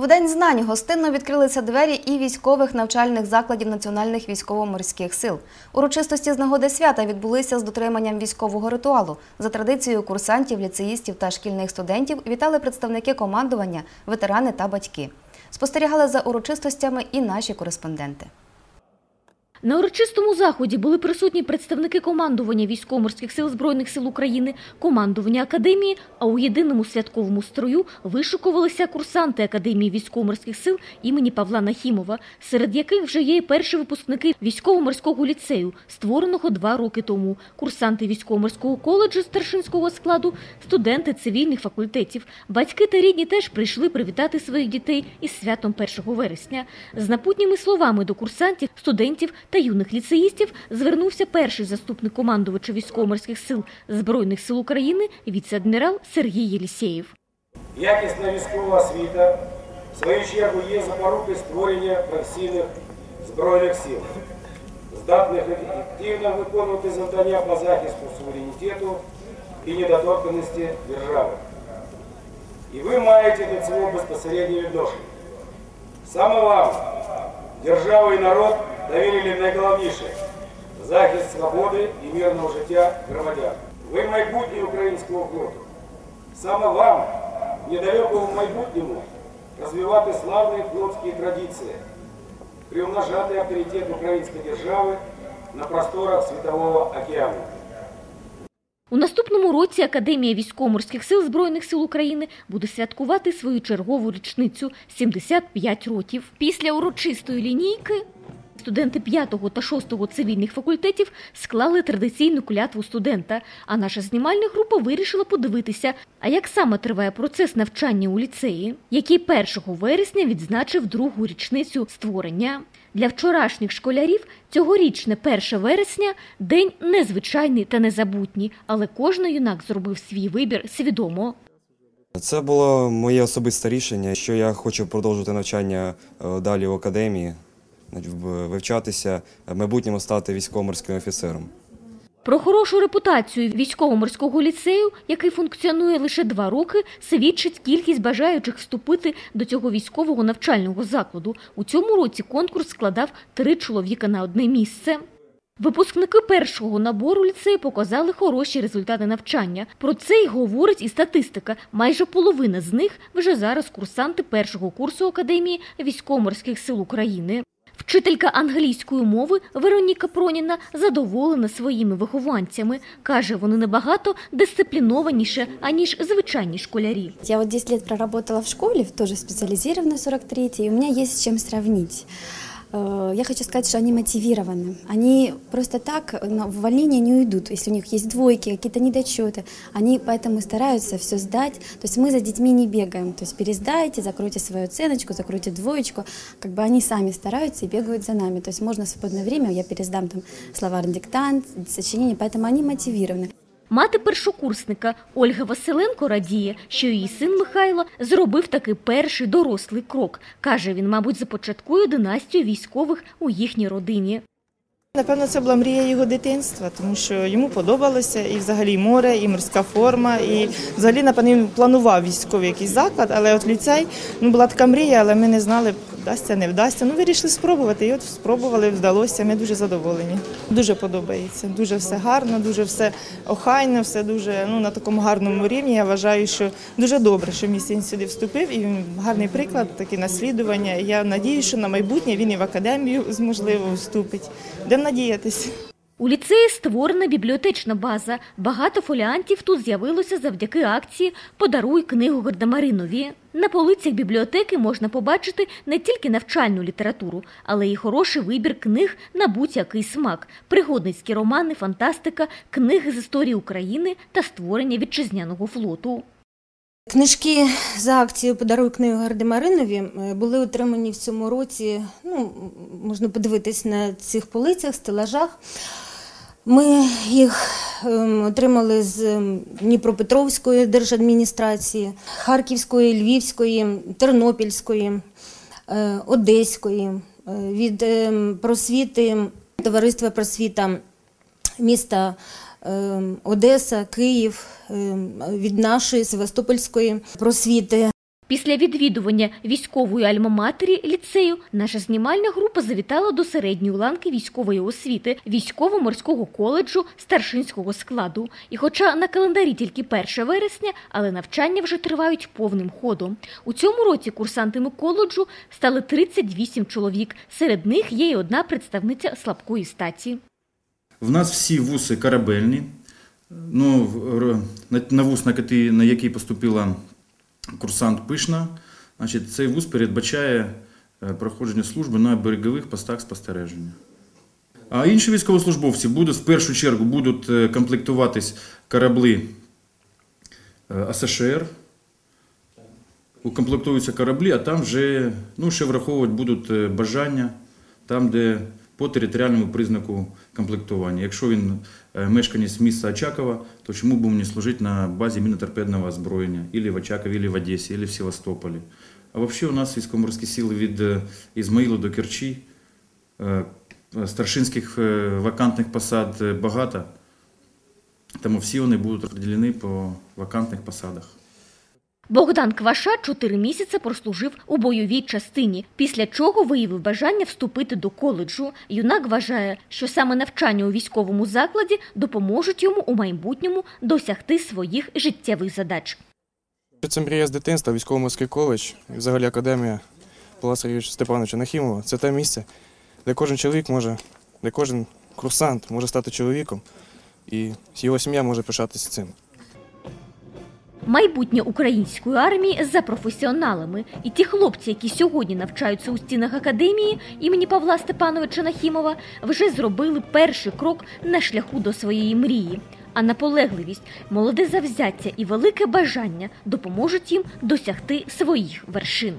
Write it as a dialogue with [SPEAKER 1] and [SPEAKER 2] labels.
[SPEAKER 1] В День знань гостинно відкрилися двері і військових навчальних закладів національних військово-морських сил. Урочистості з нагоди свята відбулися з дотриманням військового ритуалу. За традицією курсантів, ліцеїстів та шкільних студентів вітали представники командування, ветерани та батьки. Спостерігали за урочистостями і наші кореспонденти.
[SPEAKER 2] На урочистому заході були присутні представники командування військово-морських сил Збройних сил України, командування академії, а у єдиному святковому строю вишукувалися курсанти Академії військово-морських сил імені Павла Нахімова, серед яких вже є перші випускники військово-морського ліцею, створеного два роки тому, курсанти військово-морського коледжу старшинського складу, студенти цивільних факультетів. Батьки та рідні теж прийшли привітати своїх дітей із святом 1 вересня. З напутніми словами до курсантів, студентів та юних ліцеїстів звернувся перший заступник командувача військово-морських сил Збройних сил України віце-адмірал Сергій Єлісєєв.
[SPEAKER 3] Якісна військова освіта, в свою чергу, є запорукою створення професійних збройних сил, здатних ефективно виконувати завдання по захисту суверенітету і недоторканності держави. І ви маєте до цього безпосереднє відношення. Саме вам, держава і народ, довірили найголовніше захист свободи і мирного життя громадян. Ви майбутнє українського флоту. Саме вам, недалекому майбутньому, розвивати славні флотські традиції, приумножати авторитет української держави на просторах Світового океану.
[SPEAKER 2] У наступному році Академія військово-морських сил Збройних сил України буде святкувати свою чергову річницю 75 років. Після урочистої лінійки студенти 5 та 6 цивільних факультетів склали традиційну клятву студента. А наша знімальна група вирішила подивитися, а як саме триває процес навчання у ліцеї, який 1 вересня відзначив другу річницю створення. Для вчорашніх школярів цьогорічне 1 вересня день незвичайний та незабутній, але кожен юнак зробив свій вибір свідомо.
[SPEAKER 4] Це було моє особисте рішення, що я хочу продовжувати навчання е, далі в академії, вивчатися, в майбутньому стати військово-морським офіцером.
[SPEAKER 2] Про хорошу репутацію військово-морського ліцею, який функціонує лише два роки, свідчить кількість бажаючих вступити до цього військового навчального закладу. У цьому році конкурс складав три чоловіка на одне місце. Випускники першого набору ліцею показали хороші результати навчання. Про це й говорить і статистика. Майже половина з них вже зараз курсанти першого курсу Академії військово-морських сил України. Вчителька англійської мови Вероніка Проніна задоволена своїми вихованцями. Каже, вони набагато дисциплінованіше, аніж звичайні школярі.
[SPEAKER 5] Я от 10 років проработала в школі, теж специализированной 43 и у мене є з чим сравнить. Э, Я хочу сказать, что они мотивированы. Они просто так в увольнение не уйдут, если у них есть двойки, какие-то недочеты. Они поэтому стараются все сдать. То есть мы за детьми не бегаем. То есть пересдайте, закройте свою оценочку, закройте двоечку. Как бы они сами стараются и бегают за нами. То есть можно в свободное время, я пересдам там словарный диктант, сочинение, поэтому они мотивированы.
[SPEAKER 2] Мати першокурсника Ольга Василенко радіє, що її син Михайло зробив таки перший дорослий крок. Каже, він, мабуть, започаткує династію військових у їхній родині.
[SPEAKER 6] Напевно, це була мрія його дитинства, тому що йому подобалося і взагалі море, і морська форма, і взагалі, напевно, він планував військовий якийсь заклад, але от ліцей ну, була така мрія, але ми не знали, вдасться, не вдасться. Ну, вирішили спробувати. І от спробували, вдалося. Ми дуже задоволені. Дуже подобається. Дуже все гарно, дуже все охайно, все дуже ну, на такому гарному рівні. Я вважаю, що дуже добре, що мій сюди вступив, і він гарний приклад, таке наслідування. Я надію, що на майбутнє він і в академію можливо вступить. Будемо надіятися.
[SPEAKER 2] У ліцеї створена бібліотечна база. Багато фоліантів тут з'явилося завдяки акції Подаруй книгу Гардамаринові. На полицях бібліотеки можна побачити не тільки навчальну літературу, але й хороший вибір книг на будь-який смак, пригодницькі романи, фантастика, книги з історії України та створення вітчизняного флоту.
[SPEAKER 7] Книжки за акцією Подаруй книгу Гардемаринові е, були отримані в цьому році. Ну, можна подивитись на цих полицях, стелажах. Ми їх ем, отримали з ем, Дніпропетровської держадміністрації, Харківської, Львівської, Тернопільської, е, Одеської, е, від ем, просвіти Товариства просвіта міста Одеса, Київ, від нашої Севастопольської просвіти.
[SPEAKER 2] Після відвідування військової альма-матері ліцею наша знімальна група завітала до середньої ланки військової освіти військово-морського коледжу старшинського складу. І хоча на календарі тільки 1 вересня, але навчання вже тривають повним ходом. У цьому році курсантами коледжу стали 38 чоловік. Серед них є й одна представниця слабкої статі.
[SPEAKER 8] В нас всі вуси корабельні. Ну, на- вуз, на який поступила курсант Пишна, значить, цей вуз передбачає е, проходження служби на берегових постах спостереження. А інші військовослужбовці будуть в першу чергу будуть е, комплектуватись корабли е, АСШР, укомплектуються кораблі, а там вже ну, ще враховувати будуть бажання, там, де по територіальному признаку комплектування. Якщо він е, мешканець міста Очакова, то чому б не служити на базі міноторпедного озброєння, або в Очакові, або в Одесі, або в Севастополі. А взагалі у нас військово-морські сили від е, Ізмаїла до Керчі, е, старшинських вакантних посад багато, тому всі вони будуть розподілені по вакантних посадах.
[SPEAKER 2] Богдан Кваша чотири місяці прослужив у бойовій частині, після чого виявив бажання вступити до коледжу. Юнак вважає, що саме навчання у військовому закладі допоможуть йому у майбутньому досягти своїх життєвих задач.
[SPEAKER 9] Це мрія з дитинства, військово-морський коледж і взагалі академія Павла Сергійовича Степановича Нахімова. Це те місце, де кожен чоловік може, де кожен курсант може стати чоловіком, і його сім'я може пишатися цим.
[SPEAKER 2] Майбутнє української армії за професіоналами. І ті хлопці, які сьогодні навчаються у стінах академії імені Павла Степановича Нахімова, вже зробили перший крок на шляху до своєї мрії. А наполегливість, молоде завзяття і велике бажання допоможуть їм досягти своїх вершин.